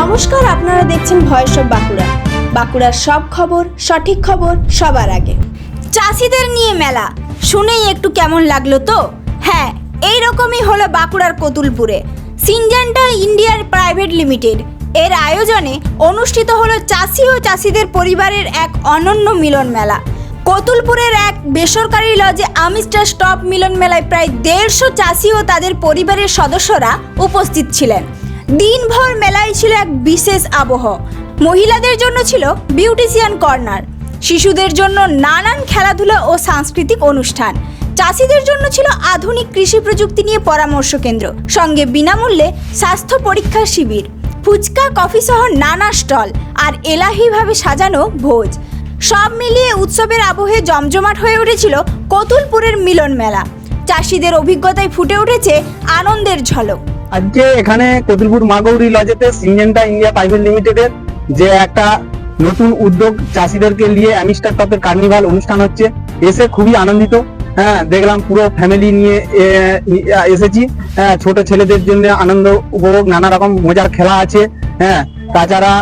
নমস্কার, আপনারা দেখছেন ভয়েস অফ বাঁকুড়া। বাঁকুড়ার সব খবর, সঠিক খবর সবার আগে। চাষিদের নিয়ে মেলা। শুনেই একটু কেমন লাগল তো? হ্যাঁ এই রকমই হলো বাঁকুড়ার কতুলপুরে। সিনজেন্টা ইন্ডিয়ার প্রাইভেট লিমিটেড। এর আয়োজনে অনুষ্ঠিত হলো চাষি ও চাষিদের পরিবারের এক অনন্য মিলন মেলা। কতুলপুরের এক বেসরকারি লজে আমিস্টার স্টপ মিলন মেলায় প্রায় দেড়শো চাষি ও তাদের পরিবারের সদস্যরা উপস্থিত ছিলেন। দিনভর মেলায় ছিল এক বিশেষ আবহ। মহিলাদের জন্য ছিল বিউটিশিয়ান কর্নার, শিশুদের জন্য নানান খেলাধুলা ও সাংস্কৃতিক অনুষ্ঠান। চাষিদের জন্য ছিল আধুনিক কৃষি প্রযুক্তি নিয়ে পরামর্শ কেন্দ্র, সঙ্গে বিনামূল্যে স্বাস্থ্য পরীক্ষা শিবির, ফুচকা কফি সহ নানা স্টল আর এলাহিভাবে সাজানো ভোজ। সব মিলিয়ে উৎসবের আবহে জমজমাট হয়ে উঠেছিল কতুলপুরের মিলন মেলা চাষিদের অভিজ্ঞতায় ফুটে উঠেছে আনন্দের ঝলক। আজকে এখানে কতুলপুর মাগৌরি লজেতে সিনজেন্টা ইন্ডিয়া প্রাইভেট লিমিটেডের যে একটা নতুন উদ্যোগ চাষিদেরকে নিয়ে অ্যামিস্টার টপের কার্নিভাল অনুষ্ঠান হচ্ছে। এসে খুবই আনন্দিত। হ্যাঁ দেখলাম পুরো ফ্যামিলি নিয়ে এসেছি। হ্যাঁ ছোট ছেলেদের জন্য আনন্দ উপভোগ, নানা রকম মজার খেলা আছে। হ্যাঁ তাছাড়া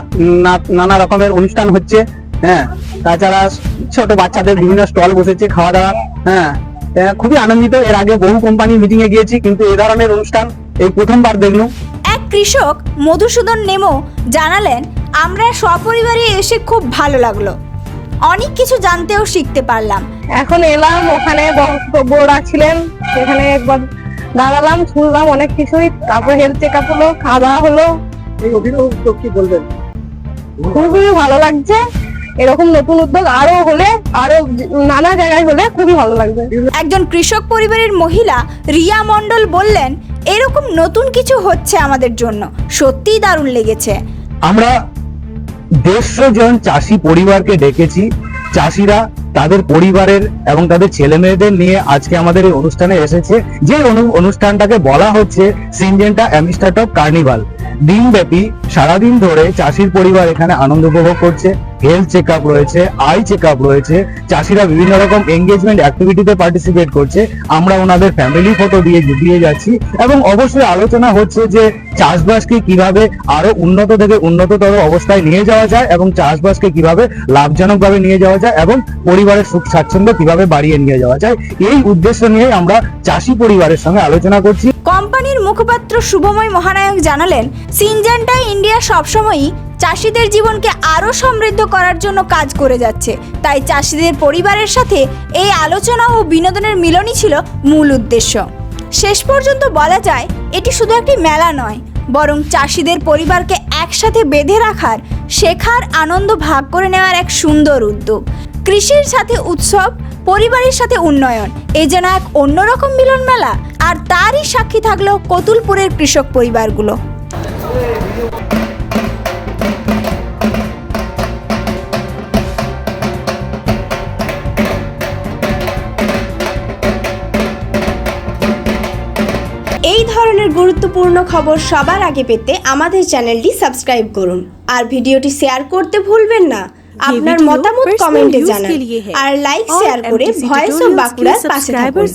নানা রকমের অনুষ্ঠান হচ্ছে। হ্যাঁ তাছাড়া ছোট বাচ্চাদের বিভিন্ন স্টল বসেছে খাওয়া দাওয়া। হ্যাঁ খুবই আনন্দিত। এর আগে বহু কোম্পানি মিটিং এ গিয়েছি, কিন্তু এ ধরনের অনুষ্ঠান এই প্রথমবার দেখলাম। এক কৃষক মধুসূদন নেমো জানালেন আমরা সপরিবারে এসে খুব ভালো লাগল। অনেক কিছু জানতেও শিখতে পারলাম। এখন এলাম ওখানে বড়রা ছিলেন সেখানে একবার দাঁড়ালাম শুনলাম অনেক কিছুই তারপর হেলথ চেক আপ হলো খাওয়া দাওয়া হলো। এই অভিনব উদ্যোগ কি বলবেন? খুবই ভালো লাগছে। এরকম নতুন উদ্যোগ আরও হলে আরও নানা জায়গায় হলে খুবই ভালো লাগবে। একজন কৃষক পরিবারের মহিলা রিয়া মণ্ডল বললেন এরকম নতুন কিছু হচ্ছে আমাদের জন্য। সত্যিই দারুণ লেগেছে। আমরা দেড়শো জন চাষি পরিবারকে ডেকেছি। চাষিরা তাদের পরিবারের এবং তাদের ছেলে মেয়েদের নিয়ে আজকে আমাদের এই অনুষ্ঠানে এসেছে। যে অনু- অনুষ্ঠানটাকে বলা হচ্ছে সিনজেন্টা অফ কার্নিভাল। দিনব্যাপী সারাদিন ধরে চাষির পরিবার এখানে আনন্দ উপভোগ করছে হেলথ চেক রয়েছে আই চেক রয়েছে, চাষিরা বিভিন্ন রকম এঙ্গেজমেন্ট অ্যাক্টিভিটিতে পার্টিসিপেট করছে। আমরা ওনাদের ফ্যামিলি ফটো দিয়ে দিয়ে যাচ্ছি এবং অবশ্যই আলোচনা হচ্ছে যে চাষবাসকে কীভাবে আরও উন্নত থেকে উন্নততর অবস্থায় নিয়ে যাওয়া যায় এবং চাষবাসকে কীভাবে লাভজনকভাবে নিয়ে যাওয়া যায় এবং পরিবারের সুখ স্বাচ্ছন্দ্য কীভাবে বাড়িয়ে নিয়ে যাওয়া যায়, এই উদ্দেশ্য নিয়ে আমরা চাষি পরিবারের সঙ্গে আলোচনা করছি। কোম্পানির মুখপাত্র শুভময় মহানায়ক জানালেন, সিনজেন্টা ইন্ডিয়া সবসময়ই চাষিদের জীবনকে আরও সমৃদ্ধ করার জন্য কাজ করে যাচ্ছে। তাই চাষিদের পরিবারের সাথে এই আলোচনা ও বিনোদনের মিলনই ছিল মূল উদ্দেশ্য। শেষ পর্যন্ত বলা যায়, এটি শুধু একটি মেলা নয়, বরং চাষিদের পরিবারকে একসাথে বেঁধে রাখার, শেখার, আনন্দ ভাগ করে নেওয়ার এক সুন্দর উদ্যোগ। কৃষির সাথে উৎসব, পরিবারের সাথে উন্নয়ন এই যেন এক অন্যরকম মিলন মেলা। আর তারই সাক্ষী থাকল কতুলপুরের কৃষক পরিবারগুলো। এই ধরনের গুরুত্বপূর্ণ খবর সবার আগে পেতে আমাদের চ্যানেলটি সাবস্ক্রাইব করুন। আর ভিডিওটি শেয়ার করতে ভুলবেন না। আপনার মতামত কমেন্টে জানান। আর লাইক শেয়ার করে ভয়েস অফ বাঁকুড়ার পাশে থাকুন।